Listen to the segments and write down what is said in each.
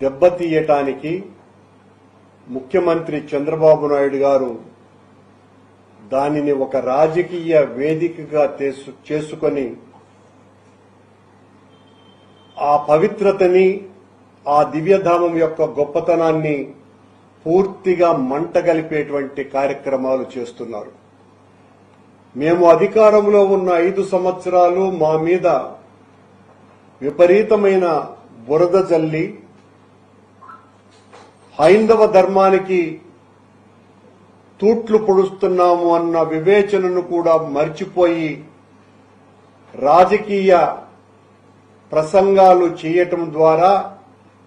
దెబ్బతీయటానికి ముఖ్యమంత్రి చంద్రబాబు నాయుడు గారు దానిని ఒక రాజకీయ వేదికగా చేసుకొని ఆ పవిత్రతని ఆ దివ్యధామం యొక్క గొప్పతనాన్ని పూర్తిగా మంటగలిపేటువంటి కార్యక్రమాలు చేస్తున్నారు. మేము అధికారంలో ఉన్న ఐదు సంవత్సరాలు మా మీద విపరీతమైన బురద జల్లి హైందవ ధర్మానికి తూట్లు పొడుస్తున్నాము అన్న వివేచనను కూడా మర్చిపోయి రాజకీయ ప్రసంగాలు చేయటం ద్వారా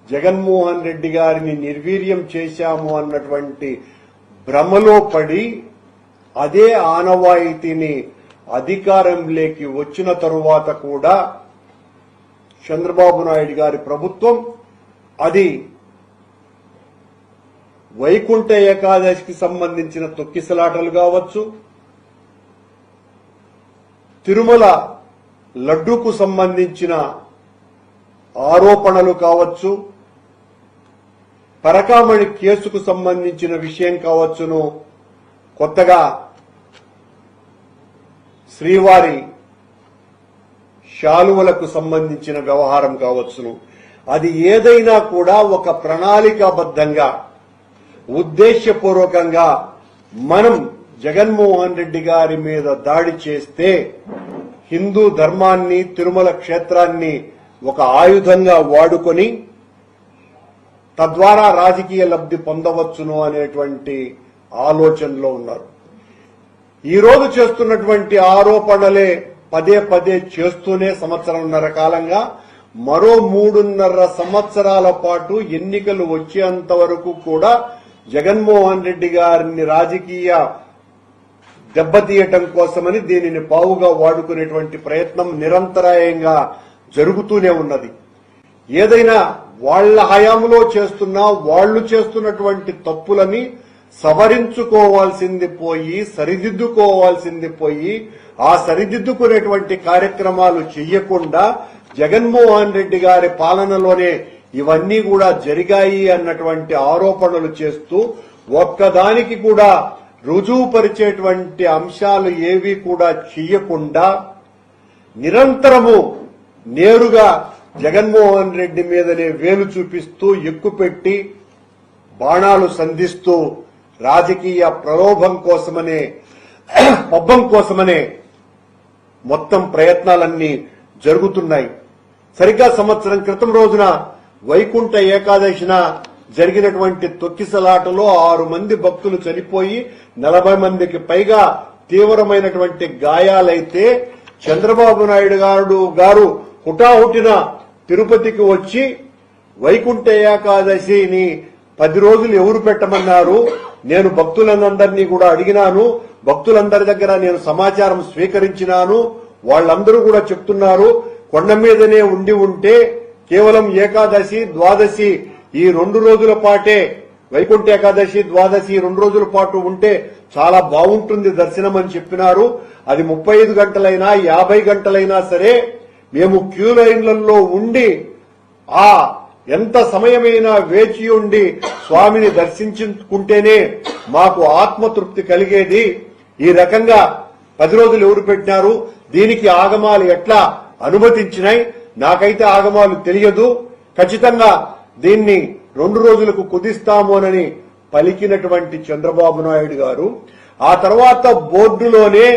జగన్మోహన్ రెడ్డి గారిని నిర్వీర్యం చేశాము అన్నటువంటి భ్రమలో పడి అదే ఆనవాయితీని అధికారంలోకి వచ్చిన తరువాత కూడా చంద్రబాబు నాయుడు గారి ప్రభుత్వం అది వైకుంఠ ఏకాదశికి సంబంధించిన తొక్కిసలాటలు కావచ్చు తిరుమల లడ్డూకు సంబంధించిన ఆరోపణలు కావచ్చు పరకామణి కేసుకు సంబంధించిన విషయం కావచ్చును. కొత్తగా శ్రీవారి శాలువలకు సంబంధించిన వ్యవహారం కావచ్చును. అది ఏదైనా కూడా ఒక ప్రణాళికాబద్ధంగా ఉద్దేశ్యపూర్వకంగా మనం జగన్మోహన్ రెడ్డి గారి మీద దాడి చేస్తే హిందూ ధర్మాన్ని తిరుమల క్షేత్రాన్ని ఒక ఆయుధంగా వాడుకొని తద్వారా రాజకీయ లబ్ధి పొందవచ్చును అనేటువంటి ఆలోచనలో ఉన్నారు. ఈరోజు చేస్తున్నటువంటి ఆరోపణలే పదే పదే చేస్తూనే సంవత్సరంన్నర కాలంగా మరో మూడున్నర సంవత్సరాల పాటు ఎన్నికలు వచ్చేంత వరకు కూడా జగన్మోహన్ రెడ్డి గారిని రాజకీయ దెబ్బతీయటం కోసమని దీనిని బావుగా వాడుకునేటువంటి ప్రయత్నం నిరంతరాయంగా జరుగుతూనే ఉన్నది. ఏదైనా వాళ్ళ హయాంలో చేస్తున్నా వాళ్ళు చేస్తున్నటువంటి తప్పులని సవరించుకోవాల్సింది పోయి సరిదిద్దుకోవాల్సింది పోయి ఆ సరిదిద్దుకునేటువంటి కార్యక్రమాలు చెయ్యకుండా జగన్మోహన్ రెడ్డి గారి పాలనలోనే ఇవన్నీ కూడా జరిగాయి అన్నటువంటి ఆరోపణలు చేస్తూ ఒక్కదానికి కూడా రుజువుపరిచేటువంటి అంశాలు ఏవి కూడా చెయ్యకుండా నిరంతరము నేరుగా జగన్మోహన్ రెడ్డి మీదనే వేలు చూపిస్తూ ఎక్కుపెట్టి బాణాలు సంధిస్తూ రాజకీయ ప్రలోభం కోసమనే పబ్బం కోసమనే మొత్తం ప్రయత్నాలన్నీ జరుగుతున్నాయి. సరిగ్గా సంవత్సరం క్రితం రోజున వైకుంఠ ఏకాదశిన జరిగినటువంటి తొక్కిసలాటలో ఆరు మంది భక్తులు చనిపోయి నలభై మందికి పైగా తీవ్రమైనటువంటి గాయాలైతే చంద్రబాబు నాయుడు గారు గారు హుటాహుటిన తిరుపతికి వచ్చి వైకుంఠ ఏకాదశిని పది రోజులు ఎవరు పెట్టమన్నారు? నేను భక్తులందరినీ కూడా అడిగినాను. భక్తులందరి దగ్గర నేను సమాచారం స్వీకరించినాను. వాళ్ళందరూ కూడా చెప్తున్నారు. కొండ మీదనే ఉండి ఉంటే కేవలం ఏకాదశి ద్వాదశి ఈ రెండు రోజుల పాటే వైకుంఠ ఏకాదశి ద్వాదశి రెండు రోజుల పాటు ఉంటే చాలా బాగుంటుంది దర్శనం అని చెప్పినారు. అది ముప్పై ఐదు గంటలైనా యాభై గంటలైనా సరే మేము క్యూ లైన్లలో ఉండి ఆ ఎంత సమయమైనా వేచి ఉండి స్వామిని దర్శించుకుంటేనే మాకు ఆత్మతృప్తి కలిగేది. ఈ రకంగా పది రోజులు ఎవరు పెట్టినారు? దీనికి ఆగమాలు ఎట్లా అనుమతించినాయి? నాకైతే ఆగమాలు తెలియదు. ఖచ్చితంగా దీన్ని రెండు రోజులకు కుదిస్తామోనని పలికినటువంటి చంద్రబాబు నాయుడు గారు. ఆ తర్వాత బోర్డులోనే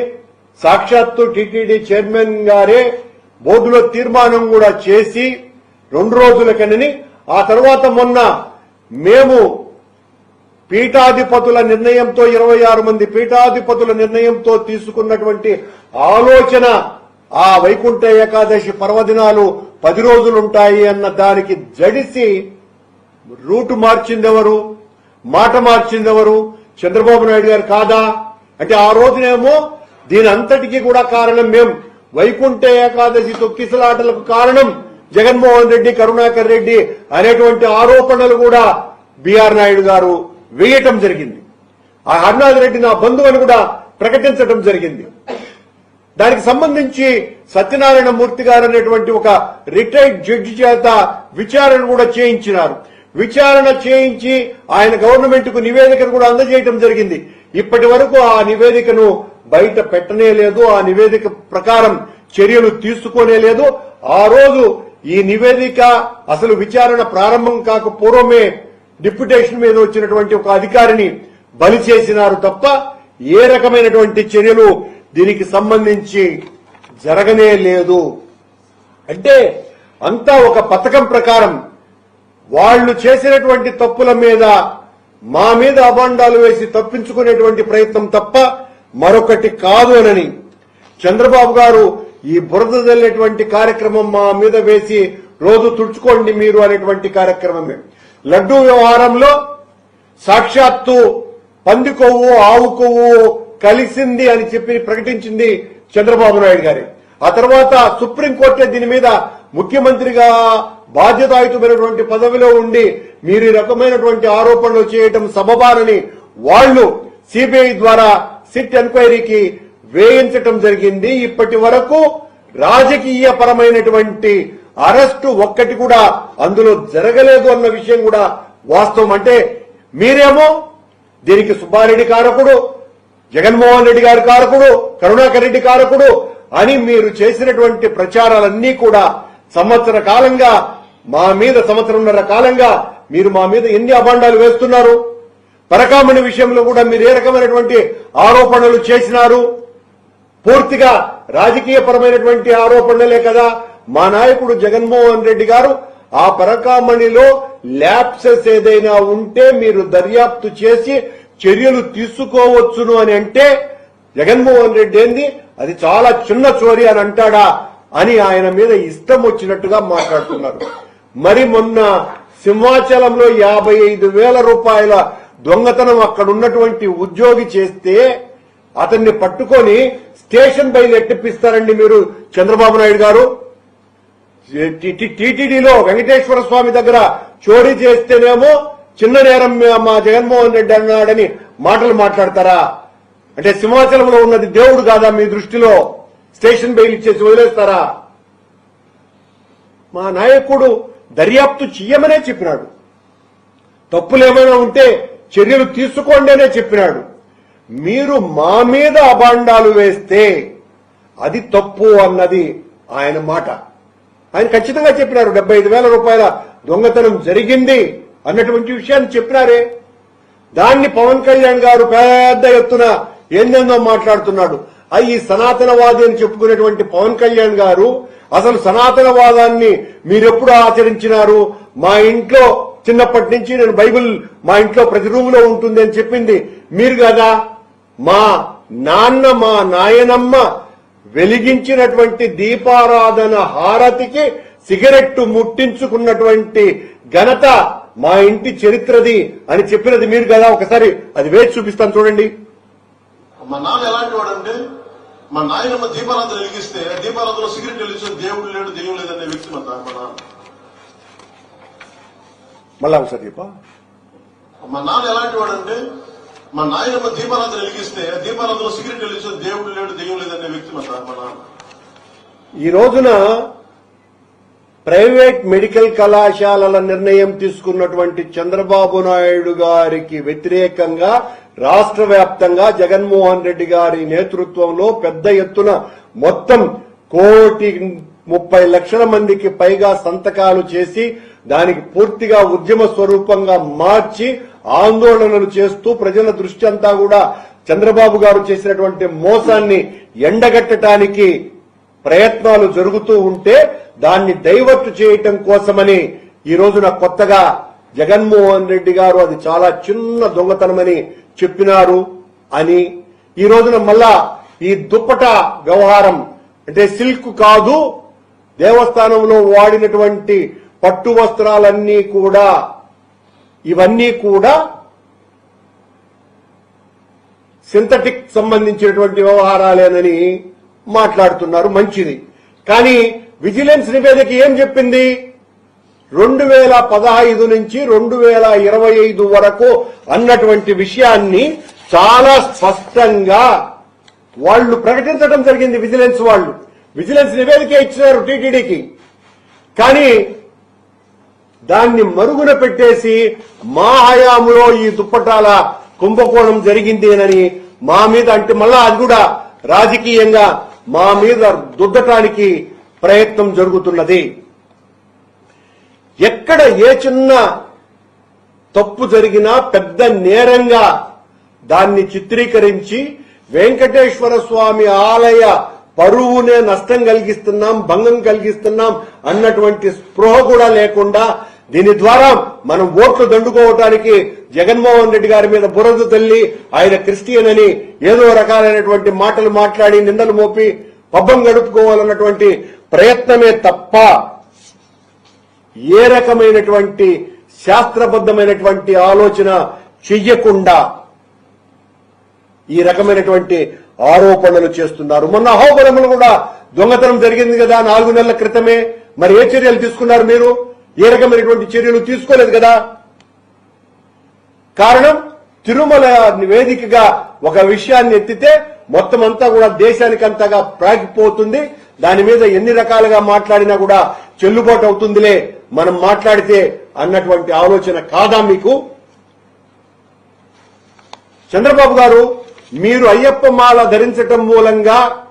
సాక్షాత్తు టీటీడీ చైర్మన్ గారే బోర్డులో తీర్మానం కూడా చేసి రెండు రోజులకనని ఆ తర్వాత మొన్న మేము పీఠాధిపతుల నిర్ణయంతో ఇరవై ఆరు మంది పీఠాధిపతుల నిర్ణయంతో తీసుకున్నటువంటి ఆలోచన ఆ వైకుంఠ ఏకాదశి పర్వదినాలు పది రోజులుంటాయి అన్న దానికి జడిసి రూటు మార్చిందెవరు? మాట మార్చిందెవరు? చంద్రబాబు నాయుడు గారు కాదా? అంటే ఆ రోజునేమో దీని అంతటికీ కూడా కారణం మేం. వైకుంఠ ఏకాదశి తొక్కిసలాటలకు కారణం జగన్మోహన్ రెడ్డి కరుణాకర్ రెడ్డి అనేటువంటి ఆరోపణలు కూడా బీఆర్ నాయుడు గారు వేయటం జరిగింది. ఆ హర్నాథ్ రెడ్డి నా బంధువు అని కూడా ప్రకటించడం జరిగింది. దానికి సంబంధించి సత్యనారాయణ మూర్తి గారు అనేటువంటి ఒక రిటైర్డ్ జడ్జి చేత విచారణ కూడా చేయించినారు. విచారణ చేయించి ఆయన గవర్నమెంట్కు నివేదికను కూడా అందజేయటం జరిగింది. ఇప్పటి వరకు ఆ నివేదికను బయట పెట్టనే లేదు ఆ నివేదిక ప్రకారం చర్యలు తీసుకోనే లేదు. ఆ రోజు ఈ నివేదిక అసలు విచారణ ప్రారంభం కాక పూర్వమే డిప్యుటేషన్ మీద వచ్చినటువంటి ఒక అధికారిని బలి చేసినారు తప్ప ఏ రకమైనటువంటి చర్యలు దీనికి సంబంధించి జరగనే లేదు. అంటే అంతా ఒక పథకం ప్రకారం వాళ్ళు చేసినటువంటి తప్పుల మీద మా మీద అభాండాలు వేసి తప్పించుకునేటువంటి ప్రయత్నం తప్ప మరొకటి కాదు అనని చంద్రబాబు గారు ఈ బురద జల్లేటువంటి కార్యక్రమం మా మీద వేసి రోజు తుడుచుకోండి మీరు అనేటువంటి కార్యక్రమమే. లడ్డూ వ్యవహారంలో సాక్షాత్తు పంది కొవ్వు ఆవు కొవ్వు కలిసింది అని చెప్పి ప్రకటించింది చంద్రబాబు నాయుడు గారి. ఆ తర్వాత సుప్రీంకోర్టే దీని మీద ముఖ్యమంత్రిగా బాధ్యతాయుతమైనటువంటి పదవిలో ఉండి మీరు ఈ రకమైనటువంటి ఆరోపణలు చేయటం సబబారని వాళ్ళు సిబిఐ ద్వారా సిట్ ఎంక్వైరీకి వేయించటం జరిగింది. ఇప్పటి వరకు రాజకీయ పరమైనటువంటి అరెస్టు ఒక్కటి కూడా అందులో జరగలేదు అన్న విషయం కూడా వాస్తవం. అంటే మీరేమో దీనికి సుబ్బారెడ్డి కారకుడు జగన్మోహన్ రెడ్డి గారి కారకుడు కరుణాకర్ రెడ్డి కారకుడు అని మీరు చేసినటువంటి ప్రచారాలన్నీ కూడా సంవత్సర కాలంగా మా మీద సంవత్సరంన్నర కాలంగా మీరు మా మీద ఎన్ని అభాండాలు వేస్తున్నారు? పరకామణి విషయంలో కూడా మీరు ఏ రకమైనటువంటి ఆరోపణలు చేసినారు? పూర్తిగా రాజకీయ పరమైనటువంటి ఆరోపణలే కదా మా నాయకుడు జగన్మోహన్ రెడ్డి గారు ఆ పరకామణిలో ల్యాప్సెస్ ఏదైనా ఉంటే మీరు దర్యాప్తు చేసి చర్యలు తీసుకోవచ్చును అని అంటే జగన్మోహన్ రెడ్డి ఏంది అది చాలా చిన్న చోరీ అని అంటాడా అని ఆయన మీద ఇష్టం వచ్చినట్టుగా మాట్లాడుతున్నారు మరి మొన్న సింహాచలంలో యాభై ఐదు వేల రూపాయల దొంగతనం అక్కడ ఉన్నటువంటి ఉద్యోగి చేస్తే అతన్ని పట్టుకొని స్టేషన్ బయలు ఎట్టిప్పిస్తారండి మీరు చంద్రబాబు నాయుడు గారు టీటీడీలో వెంకటేశ్వర స్వామి దగ్గర చోరీ చేస్తేనేమో చిన్న నేరం మా జగన్మోహన్ రెడ్డి అన్నాడని మాటలు మాట్లాడతారా? అంటే సింహాచలంలో ఉన్నది దేవుడు కాదా మీ దృష్టిలో? స్టేషన్ బెయిల్ ఇచ్చేసి వదిలేస్తారా? మా నాయకుడు దర్యాప్తు చెయ్యమనే చెప్పినాడు. తప్పులు ఏమైనా ఉంటే చర్యలు తీసుకోండి అనే చెప్పినాడు. మీరు మా మీద అభాండాలు వేస్తే అది తప్పు అన్నది ఆయన మాట. ఆయన ఖచ్చితంగా చెప్పినారు డెబ్బై వేల రూపాయల దొంగతనం జరిగింది. అన్నటువంటి విషయాన్ని చెప్పినారే. దాన్ని పవన్ కళ్యాణ్ గారు పెద్ద ఎత్తున ఏందేందో మాట్లాడుతున్నాడు. అయ్యి సనాతనవాది అని చెప్పుకునేటువంటి పవన్ కళ్యాణ్ గారు అసలు సనాతనవాదాన్ని మీరెప్పుడు ఆచరించినారు? మా ఇంట్లో చిన్నప్పటి నుంచి నేను బైబిల్ మా ఇంట్లో ప్రతి రూములో ఉంటుంది అని చెప్పింది. మీరు కదా? మా నాన్న మా నాయనమ్మ వెలిగించినటువంటి దీపారాధన హారతికి సిగరెట్టు ముట్టించుకున్నటువంటి ఘనత మా ఇంటి చరిత్రది అని చెప్పినది మీరు కదా ఒకసారి అది వేచి చూపిస్తాను చూడండి. మా నాన్న ఎలాంటి వాడంటే మా నాయనమ్మ దీపారాధన వెలిగిస్తే దీపారాధనలో సిగరెట్ వెలిగించిన దేవుడు లేడు దెయ్యం లేదనే వ్యక్తి మా నాన్న. మళ్ళా ఒకసారి చెప్పా. మా నాన్న ఎలాంటి వాడంటే మా నాయనమ్మ దీపారాధన వెలిగిస్తే దీపారాధనలో సిగరెట్ వెలిగించిన దేవుడు లేడు దెయ్యం లేదనే వ్యక్తి మా నాన్న. ఈ రోజున ప్రైవేట్ మెడికల్ కళాశాలల నిర్ణయం తీసుకున్నటువంటి చంద్రబాబు నాయుడు గారికి వ్యతిరేకంగా రాష్ట్ర వ్యాప్తంగా జగన్మోహన్ రెడ్డి గారి నేతృత్వంలో పెద్ద ఎత్తున మొత్తం కోటి ముప్పై లక్షల మందికి పైగా సంతకాలు చేసి దానికి పూర్తిగా ఉద్యమ స్వరూపంగా మార్చి ఆందోళనలు చేస్తూ ప్రజల దృష్టి అంతా కూడా చంద్రబాబు గారు చేసినటువంటి మోసాన్ని ఎండగట్టడానికి ప్రయత్నాలు జరుగుతూ ఉంటే దాన్ని డైవర్ట్ చేయటం కోసమని ఈ రోజున కొత్తగా జగన్మోహన్ రెడ్డి గారు అది చాలా చిన్న దొంగతనమని చెప్పినారు అని. ఈ రోజున మళ్ళా ఈ దుప్పట వ్యవహారం అంటే సిల్క్ కాదు దేవస్థానంలో వాడినటువంటి పట్టు వస్త్రాలన్నీ కూడా ఇవన్నీ కూడా సింథటిక్ సంబంధించినటువంటి వ్యవహారాలేనని మాట్లాడుతున్నారు మంచిది. కానీ విజిలెన్స్ నివేదిక ఏం చెప్పింది? రెండు వేల పదహైదు నుంచి రెండు వేల ఇరవై ఐదు వరకు అన్నటువంటి విషయాన్ని చాలా స్పష్టంగా వాళ్ళు ప్రకటించడం జరిగింది విజిలెన్స్ వాళ్ళు. విజిలెన్స్ నివేదిక ఇచ్చినారు టీటీడీకి. కానీ దాన్ని మరుగున పెట్టేసి మా హయాంలో ఈ దుప్పటాల కుంభకోణం జరిగిందేనని మా మీద అంటే మళ్ళా అది కూడా రాజకీయంగా మా మీద దుద్దటానికి ప్రయత్నం జరుగుతున్నది. ఎక్కడ ఏ చిన్న తప్పు జరిగినా పెద్ద నేరంగా దాన్ని చిత్రీకరించి వెంకటేశ్వర స్వామి ఆలయ పరువునే నష్టం కలిగిస్తున్నాం భంగం కలిగిస్తున్నాం అన్నటువంటి స్పృహ కూడా లేకుండా దీని ద్వారా మనం ఓట్లు దండుకోవటానికి జగన్మోహన్ రెడ్డి గారి మీద బురద తల్లి ఆయన క్రిస్టియన్ అని ఏదో రకాలైనటువంటి మాటలు మాట్లాడి నిందలు మోపి పబ్బం గడుపుకోవాలన్నటువంటి ప్రయత్నమే తప్ప ఏ రకమైనటువంటి శాస్త్రబద్ధమైనటువంటి ఆలోచన చెయ్యకుండా ఈ రకమైనటువంటి ఆరోపణలు చేస్తున్నారు. మొన్న అహోబలములు కూడా దొంగతనం జరిగింది కదా నాలుగు నెలల క్రితమే. మరి ఏ చర్యలు తీసుకున్నారు మీరు? ఏ రకమైనటువంటి చర్యలు తీసుకోలేదు కదా? కారణం తిరుమల వేదికగా ఒక విషయాన్ని ఎత్తితే మొత్తం అంతా కూడా దేశానికంతగా ప్రాగిపోతుంది. దాని మీద ఎన్ని రకాలుగా మాట్లాడినా కూడా చెల్లుబాటు అవుతుందిలే. మనం మాట్లాడితే అన్నటువంటి ఆలోచన కాదా మీకు? చంద్రబాబు గారు మీరు అయ్యప్ప మాల ధరించటం మూలంగా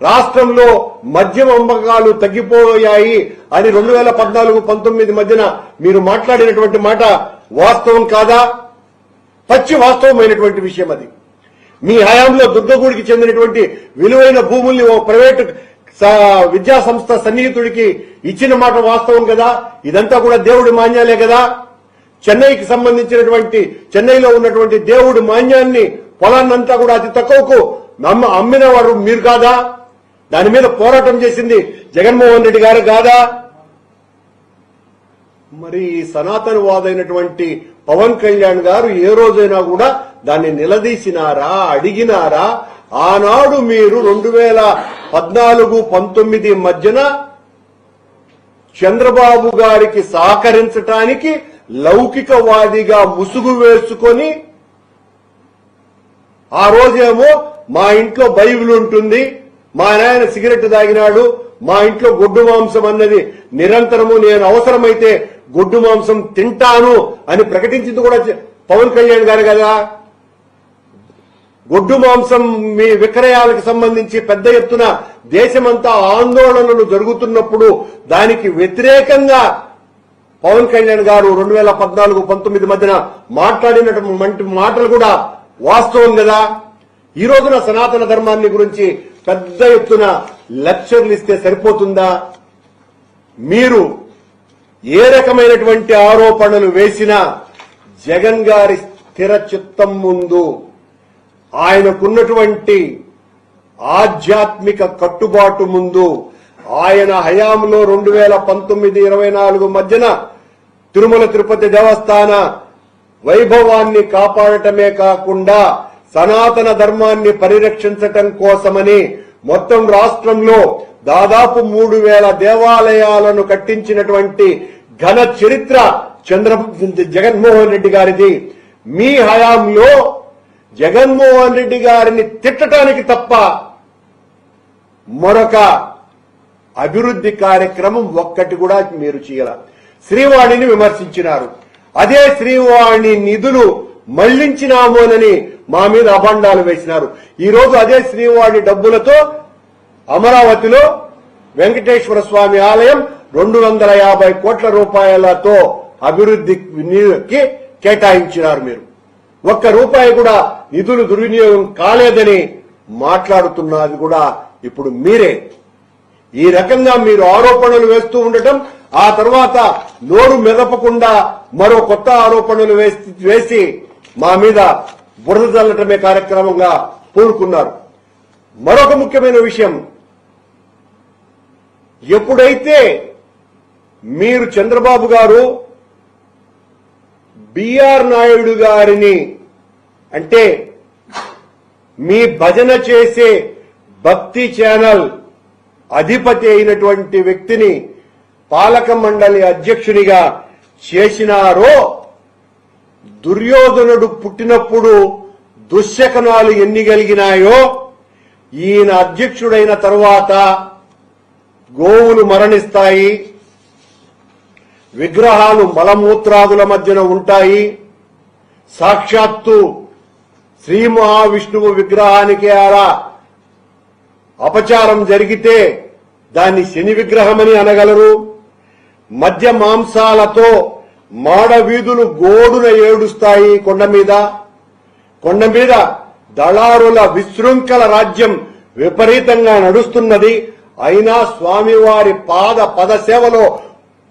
రాష్ట్రంలో మద్యం అమ్మకాలు తగ్గిపోయాయి అని రెండు వేల పద్నాలుగు పంతొమ్మిది మధ్యన మీరు మాట్లాడినటువంటి మాట వాస్తవం కాదా? పచ్చి వాస్తవమైనటువంటి విషయం అది. మీ హయాంలో దుర్గగూడికి చెందినటువంటి విలువైన భూముల్ని ఓ ప్రైవేటు విద్యా సంస్థ సన్నిహితుడికి ఇచ్చిన మాట వాస్తవం కదా? ఇదంతా కూడా దేవుడి మాన్యాలే కదా? చెన్నైకి సంబంధించినటువంటి చెన్నైలో ఉన్నటువంటి దేవుడి మాన్యాన్ని పొలాన్నంతా కూడా అతి తక్కువకు నమ్మ అమ్మిన వారు మీరు కాదా? దాని మీద పోరాటం చేసింది జగన్మోహన్ రెడ్డి గారు కాదా? మరి సనాతనవాదైనటువంటి పవన్ కళ్యాణ్ గారు ఏ రోజైనా కూడా దాన్ని నిలదీసినారా అడిగినారా? ఆనాడు మీరు రెండు వేల పద్నాలుగు పంతొమ్మిది మధ్యన చంద్రబాబు గారికి సహకరించటానికి లౌకికవాదిగా ముసుగు వేసుకొని ఆ రోజేమో మా ఇంట్లో బైబిల్ ఉంటుంది మా నాయన సిగరెట్ తాగినాడు మా ఇంట్లో గొడ్డు మాంసం అన్నది నిరంతరము నేను అవసరమైతే గొడ్డు మాంసం తింటాను అని ప్రకటించింది కూడా పవన్ కళ్యాణ్ గారు కదా. గొడ్డు మాంసం మీ విక్రయాలకు సంబంధించి పెద్ద ఎత్తున దేశమంతా ఆందోళనలు జరుగుతున్నప్పుడు దానికి వ్యతిరేకంగా పవన్ కళ్యాణ్ గారు రెండు వేల పద్నాలుగు పంతొమ్మిది మధ్యన మాట్లాడినటువంటి మాటలు కూడా వాస్తవం కదా. ఈ రోజున సనాతన ధర్మాన్ని గురించి పెద్ద ఎత్తున లెక్చర్లు ఇస్తే సరిపోతుందా? మీరు ఏ రకమైనటువంటి ఆరోపణలు వేసినా జగన్ గారి స్థిర చిత్తం ముందు ఆయనకున్నటువంటి ఆధ్యాత్మిక కట్టుబాటు ముందు ఆయన హయాంలో రెండు వేల పంతొమ్మిది ఇరవై నాలుగు మధ్యన తిరుమల తిరుపతి దేవస్థాన వైభవాన్ని కాపాడటమే కాకుండా సనాతన ధర్మాన్ని పరిరక్షించటం కోసమని మొత్తం రాష్ట్రంలో దాదాపు మూడు వేల దేవాలయాలను కట్టించినటువంటి ఘన చరిత్ర చంద్ర జగన్మోహన్ రెడ్డి గారిది. మీ హయాంలో జగన్మోహన్ రెడ్డి గారిని తిట్టడానికి తప్ప మరొక అభివృద్ధి కార్యక్రమం ఒక్కటి కూడా మీరు చేయాల. శ్రీవాణిని విమర్శించినారు. అదే శ్రీవాణి నిధులు మళ్ళించినామోనని మా మీద అభండాలు వేసినారు. ఈరోజు అదే శ్రీవాడి డబ్బులతో అమరావతిలో వెంకటేశ్వర స్వామి ఆలయం రెండు వందల యాభై కోట్ల రూపాయలతో అభివృద్ధికి కేటాయించినారు మీరు. ఒక్క రూపాయి కూడా నిధులు దుర్వినియోగం కాలేదని మాట్లాడుతున్నది కూడా ఇప్పుడు మీరే. ఈ రకంగా మీరు ఆరోపణలు వేస్తూ ఉండటం ఆ తర్వాత నోరు మెదపకుండా మరో కొత్త ఆరోపణలు వేసి మా మీద బురద చల్లటమే కార్యక్రమంగా పూనుకున్నారు. మరొక ముఖ్యమైన విషయం ఎప్పుడైతే మీరు చంద్రబాబు గారు బిఆర్ నాయుడు గారిని అంటే మీ భజన చేసే భక్తి ఛానల్ అధిపతి అయినటువంటి వ్యక్తిని పాలక మండలి అధ్యక్షునిగా చేసినారో దుర్యోధనుడు పుట్టినప్పుడు దుశ్శకనాలు ఎన్ని కలిగినాయో ఈయన అధ్యక్షుడైన తరువాత గోవులు మరణిస్తాయి విగ్రహాలు మలమూత్రాదుల మధ్యన ఉంటాయి. సాక్షాత్తు శ్రీ మహావిష్ణువు విగ్రహానికి అలా అపచారం జరిగితే దాన్ని శని విగ్రహమని అనగలరు. మధ్య మాంసాలతో మాడ వీధులు గోడున ఏడుస్తాయి కొండ మీద. కొండ మీద దళారుల విశృంఖల రాజ్యం విపరీతంగా నడుస్తున్నది. అయినా స్వామివారి పాద పద సేవలో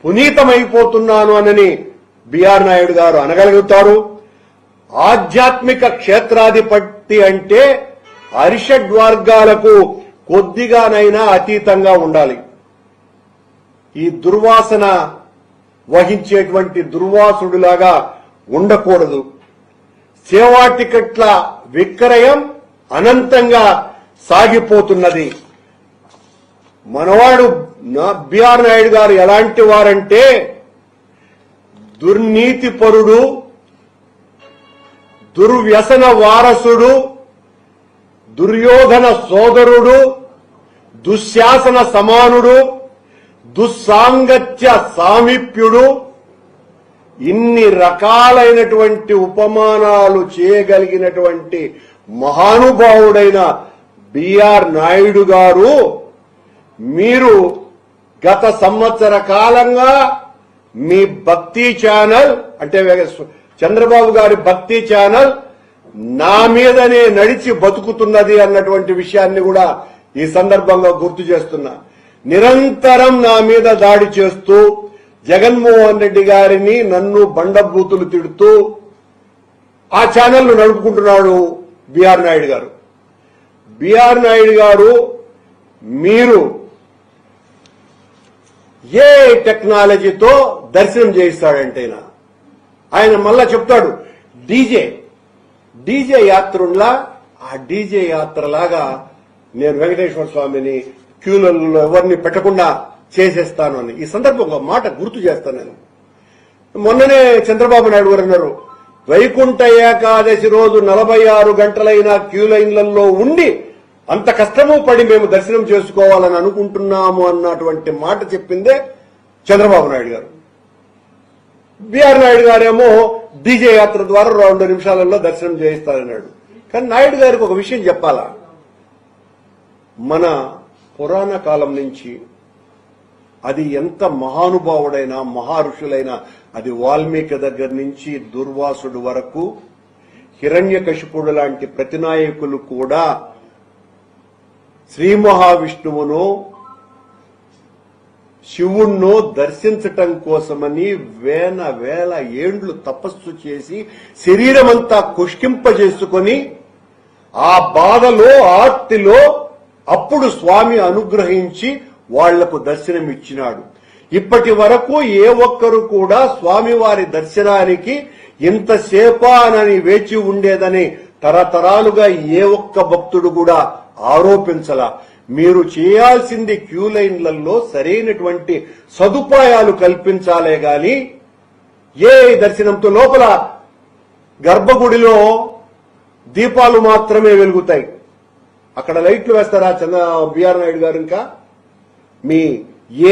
పునీతమైపోతున్నాను అనని బిఆర్ నాయుడు గారు అనగలుగుతారు. ఆధ్యాత్మిక క్షేత్రాధిపతి అంటే అరిషడ్ వర్గాలకు కొద్దిగానైనా అతీతంగా ఉండాలి. ఈ దుర్వాసన వహించేటువంటి దుర్వాసుడులాగా ఉండకూడదు. సేవా టికెట్ల విక్రయం అనంతంగా సాగిపోతున్నది. మనవాడు నా- బిఆర్ నాయుడు గారు ఎలాంటి వారంటే దుర్నీతి పరుడు దుర్వ్యసన వారసుడు దుర్యోధన సోదరుడు దుశ్శాసన సమానుడు దుస్సాంగత్య సామీప్యుడు ఇన్ని రకాలైనటువంటి ఉపమానాలు చేయగలిగినటువంటి మహానుభావుడైన బిఆర్ నాయుడు గారు మీరు గత సంవత్సర కాలంగా మీ భక్తి ఛానల్ అంటే చంద్రబాబు గారి భక్తి ఛానల్ నా మీదనే నడిచి బతుకుతున్నది అన్నటువంటి విషయాన్ని కూడా ఈ సందర్భంగా గుర్తు చేస్తున్నా. నిరంతరం నా మీద దాడి చేస్తూ జగన్మోహన్ రెడ్డి గారిని నన్ను బండబూతులు తిడుతూ ఆ ఛానల్ నడుపుకుంటున్నాడు బీఆర్ నాయుడు గారు. బీఆర్ నాయుడు గారు మీరు ఏ టెక్నాలజీతో దర్శనం చేయిస్తాడంటే ఆయన మళ్ళా చెప్తాడు డీజే డీజే యాత్రలా ఆ డీజే యాత్రలాగా నేను వెంకటేశ్వర స్వామిని క్యూలలో ఎవరిని పెట్టకుండా చేసేస్తాను అని. ఈ సందర్భంగా ఒక మాట గుర్తు చేస్తాను నేను. మొన్ననే చంద్రబాబు నాయుడు గారు అన్నారు వైకుంఠ ఏకాదశి రోజు నలభై ఆరు గంటలైన క్యూ లైన్లలో ఉండి అంత కష్టము పడి మేము దర్శనం చేసుకోవాలని అనుకుంటున్నాము అన్నటువంటి మాట చెప్పిందే చంద్రబాబు నాయుడు గారు. బిఆర్ నాయుడు గారేమో డీజే యాత్ర ద్వారా రెండు నిమిషాలలో దర్శనం చేయిస్తారన్నాడు. కానీ నాయుడు గారికి ఒక విషయం చెప్పాలా? మన పురాణ కాలం నుంచి అది ఎంత మహానుభావుడైనా మహారుషులైనా అది వాల్మీకి దగ్గర నుంచి దుర్వాసుడు వరకు హిరణ్యకశిపుడు లాంటి ప్రతినాయకులు కూడా శ్రీ మహావిష్ణువును శివుణ్ణు దర్శించటం కోసమని వేల వేల ఏండ్లు తపస్సు చేసి శరీరమంతా కుష్కింపజేసుకొని ఆ బాధలో ఆర్తిలో అప్పుడు స్వామి అనుగ్రహించి వాళ్ళకు దర్శనం ఇచ్చినాడు ఇప్పటి వరకు ఏ ఒక్కరు కూడా స్వామివారి దర్శనానికి ఇంతసేపానని వేచి ఉండేదని తరతరాలుగా ఏ ఒక్క భక్తుడు కూడా ఆరోపించలా. మీరు చేయాల్సింది క్యూ లైన్లలో సరైనటువంటి సదుపాయాలు కల్పించాలే గాని ఏ దర్శనంతో లోపల గర్భగుడిలో దీపాలు మాత్రమే వెలుగుతాయి. అక్కడ లైట్లు వేస్తారా? చంద్ర బిఆర్ నాయుడు గారు ఇంకా? మీ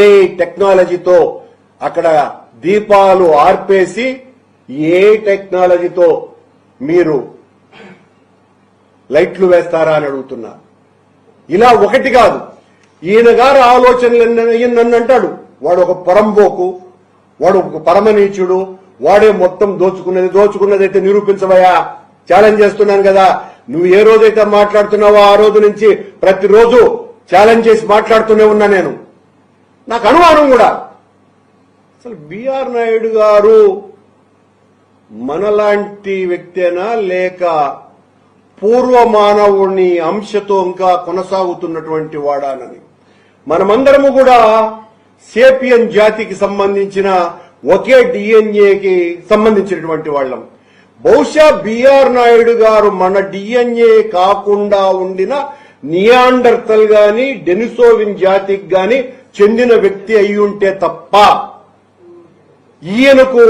ఏ టెక్నాలజీతో అక్కడ దీపాలు ఆర్పేసి ఏ టెక్నాలజీతో మీరు లైట్లు వేస్తారా అని అడుగుతున్నా. ఇలా ఒకటి కాదు. ఈయన గారి ఆలోచనలు ఈయన నన్ను అంటాడు. వాడు ఒక పరంబోకు వాడు ఒక పరమనీచుడు వాడే మొత్తం దోచుకున్నది దోచుకున్నది అయితే నిరూపించవయా ఛాలెంజ్ చేస్తున్నాను కదా. నువ్వు ఏ రోజైతే మాట్లాడుతున్నావో ఆ రోజు నుంచి ప్రతిరోజు ఛాలెంజ్ చేసి మాట్లాడుతూనే ఉన్నా నేను. నాకు అనుమానం కూడా. అసలు బిఆర్ నాయుడు గారు మనలాంటి వ్యక్తేనా లేక పూర్వ మానవుని అంశతో ఇంకా కొనసాగుతున్నటువంటి వాడానని మనమందరము కూడా సేపియన్ జాతికి సంబంధించిన ఒకే డిఎన్ఏకి సంబంధించినటువంటి వాళ్ళం. బహుశా బిఆర్ నాయుడు గారు మన డిఎన్ఏ కాకుండా ఉండిన నియాండర్తల్ గాని డెనిసోవిన్ జాతికి గాని చెందిన వ్యక్తి అయి ఉంటే తప్ప ఈయనకు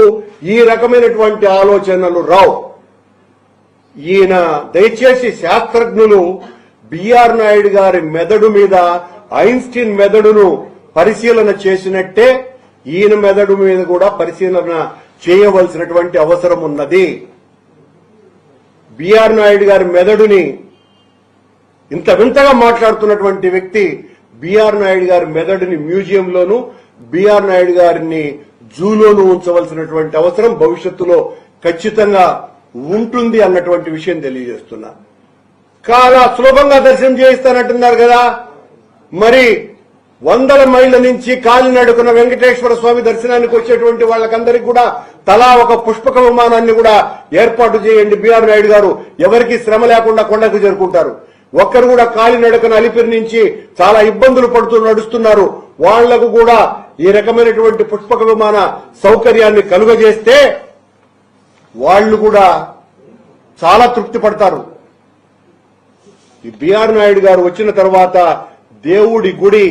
ఈ రకమైనటువంటి ఆలోచనలు రావు. ఈయన దయచేసి శాస్త్రజ్ఞులు బిఆర్ నాయుడు గారి మెదడు మీద ఐన్స్టీన్ మెదడును పరిశీలన చేసినట్టే ఈయన మెదడు మీద కూడా పరిశీలన చేయవలసినటువంటి అవసరం ఉన్నది. బిఆర్ నాయుడు గారి మెదడుని ఇంత వింతగా మాట్లాడుతున్నటువంటి వ్యక్తి బిఆర్ నాయుడు గారి మెదడుని మ్యూజియంలోను బిఆర్ నాయుడు గారిని జూలోను ఉంచవలసినటువంటి అవసరం భవిష్యత్తులో ఖచ్చితంగా ఉంటుంది అన్నటువంటి విషయం తెలియజేస్తున్నా. చాలా సులభంగా దర్శనం చేయిస్తానంటున్నారు కదా. మరి వందల మైళ్ళ నుంచి కాలినడుకున్న వెంకటేశ్వర స్వామి దర్శనానికి వచ్చేటువంటి వాళ్ళకందరికీ కూడా తలా ఒక పుష్పక విమానాన్ని కూడా ఏర్పాటు చేయండి బిఆర్ నాయుడు గారు. ఎవరికి శ్రమ లేకుండా కొండకు చేరుకుంటారు. ఒక్కరు కూడా కాలినడకన అలిపిరి నుంచి చాలా ఇబ్బందులు పడుతూ నడుస్తున్నారు. వాళ్ళకు కూడా ఈ రకమైనటువంటి పుష్పక విమాన సౌకర్యాన్ని కలుగజేస్తే వాళ్ళు కూడా చాలా తృప్తి పడతారు. ఈ బిఆర్ నాయుడు గారు వచ్చిన తర్వాత దేవుడి గుడి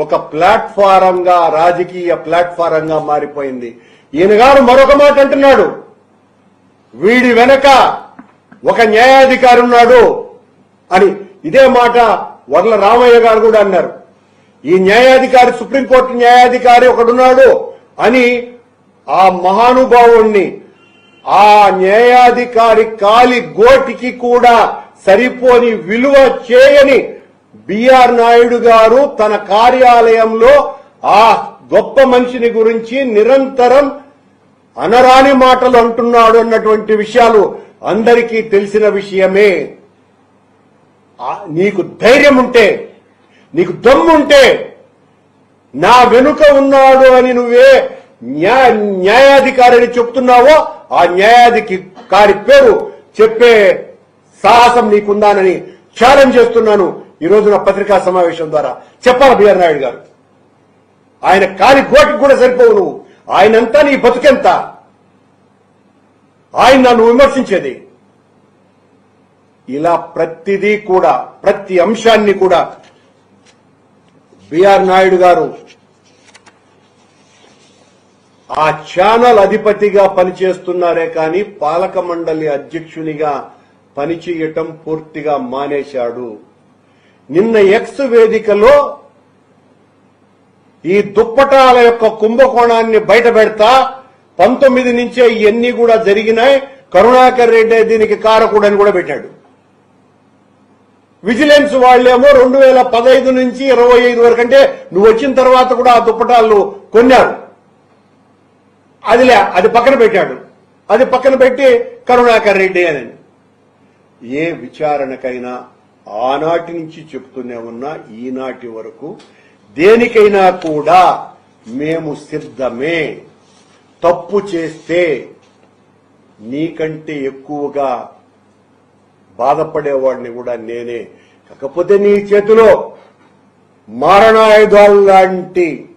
ఒక ప్లాట్ఫారం గా రాజకీయ ప్లాట్ఫారం గా మారిపోయింది. ఈయన గారు మరొక మాట అంటున్నాడు. వీడి వెనక ఒక న్యాయాధికారి ఉన్నాడు అని ఇదే మాట వర్ల రామయ్య గారు కూడా అన్నారు. ఈ న్యాయాధికారి సుప్రీంకోర్టు న్యాయాధికారి ఒకడున్నాడు అని ఆ మహానుభావుణ్ణి ఆ న్యాయాధికారి కాలి గోటికి కూడా సరిపోని విలువ చేయని బిఆర్ నాయుడు గారు తన కార్యాలయంలో ఆ గొప్ప మనిషిని గురించి నిరంతరం అనరాని మాటలు అంటున్నాడు అన్నటువంటి విషయాలు అందరికీ తెలిసిన విషయమే. నీకు ధైర్యం ఉంటే నీకు దమ్ముంటే నా వెనుక ఉన్నాడు అని నువ్వే న్యాయ న్యాయాధికారిని చెప్తున్నావో ఆ న్యాయాధికారి పేరు చెప్పే సాహసం నీకుందానని ఛాలెంజ్ చేస్తున్నాను. ఈ రోజున పత్రికా సమావేశం ద్వారా చెప్పాలి బిఆర్ నాయుడు గారు. ఆయన కాలి గోటికి కూడా సరిపోవు నువ్వు ఆయనంతా నీ బతుకెంత? ఆయన నన్ను విమర్శించేది. ఇలా ప్రతిదీ కూడా ప్రతి అంశాన్ని కూడా బిఆర్ నాయుడు గారు ఆ ఛానల్ అధిపతిగా పనిచేస్తున్నారే కానీ పాలక మండలి అధ్యక్షునిగా పనిచేయటం పూర్తిగా మానేశాడు. నిన్న ఎక్స్ వేదికలో ఈ దుప్పటాల యొక్క కుంభకోణాన్ని బయట పెడతా పంతొమ్మిది నుంచే ఇవన్నీ కూడా జరిగినాయి. కరుణాకర్ రెడ్డి దీనికి కారకుడని కూడా పెట్టాడు. విజిలెన్స్ వాళ్ళేమో రెండు వేల పదహైదు నుంచి ఇరవై ఐదు వరకు అంటే నువ్వు వచ్చిన తర్వాత కూడా ఆ దుప్పటాలు కొన్నారు. అదిలే అది పక్కన పెట్టాడు. అది పక్కన పెట్టి కరుణాకర్ రెడ్డి అని. ఏ విచారణకైనా ఆనాటి నుంచి చెప్తూనే ఉన్నా ఈనాటి వరకు దేనికైనా కూడా మేము సిద్ధమే. తప్పు చేస్తే నీకంటే ఎక్కువగా బాధపడేవాడిని కూడా నేనే. కాకపోతే నీ చేతిలో మారణాయుధాలు లాంటి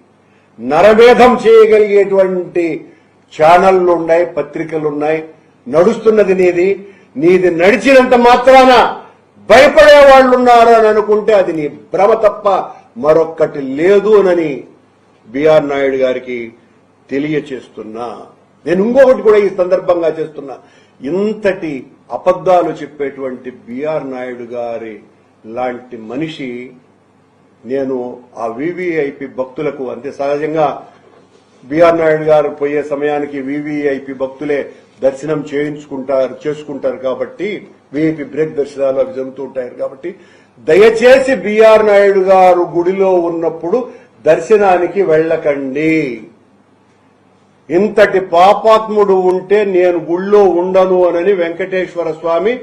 నరమేధం చేయగలిగేటువంటి ఛానళ్ళు ఉన్నాయి పత్రికలు ఉన్నాయి నడుస్తున్నది నీది. నీది నడిచినంత మాత్రాన భయపడే వాళ్ళు ఉన్నారు అని అనుకుంటే అది నీ భ్రమ తప్ప మరొక్కటి లేదు అని బిఆర్ నాయుడు గారికి తెలియచేస్తున్నా. నేను ఇంకొకటి కూడా ఈ సందర్భంగా చేస్తున్నా. ఇంతటి అబద్ధాలు చెప్పేటువంటి బిఆర్ నాయుడు గారి లాంటి మనిషి నేను ఆ వివిఐపి భక్తులకు అంతే సహజంగా బిఆర్ నాయుడు గారు పోయే సమయానికి వివిఐపి భక్తులే దర్శనం చేయించుకుంటారు చేసుకుంటారు కాబట్టి వీఐపీ బ్రేక్ దర్శనాలు అవి జరుగుతూ ఉంటాయి కాబట్టి దయచేసి బిఆర్ నాయుడు గారు గుడిలో ఉన్నప్పుడు దర్శనానికి వెళ్ళకండి. ఇంతటి పాపాత్ముడు ఉంటే నేను గుళ్ళో ఉండను అనని వెంకటేశ్వర స్వామి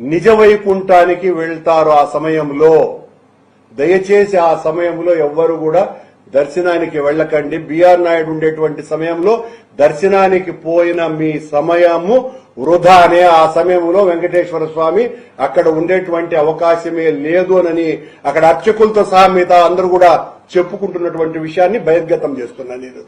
నిజ వైకుంఠానికి వెళ్తారు ఆ సమయంలో. దయచేసి ఆ సమయంలో ఎవ్వరు కూడా దర్శనానికి వెళ్ళకండి. బిఆర్ నాయుడు ఉండేటువంటి సమయంలో దర్శనానికి పోయిన మీ సమయము వృధానే ఆ సమయంలో వెంకటేశ్వర స్వామి అక్కడ ఉండేటువంటి అవకాశమే లేదు అని అక్కడ అర్చకులతో సహా మిగతా అందరూ కూడా చెప్పుకుంటున్నటువంటి విషయాన్ని బహిర్గతం చేస్తున్నాను నేను.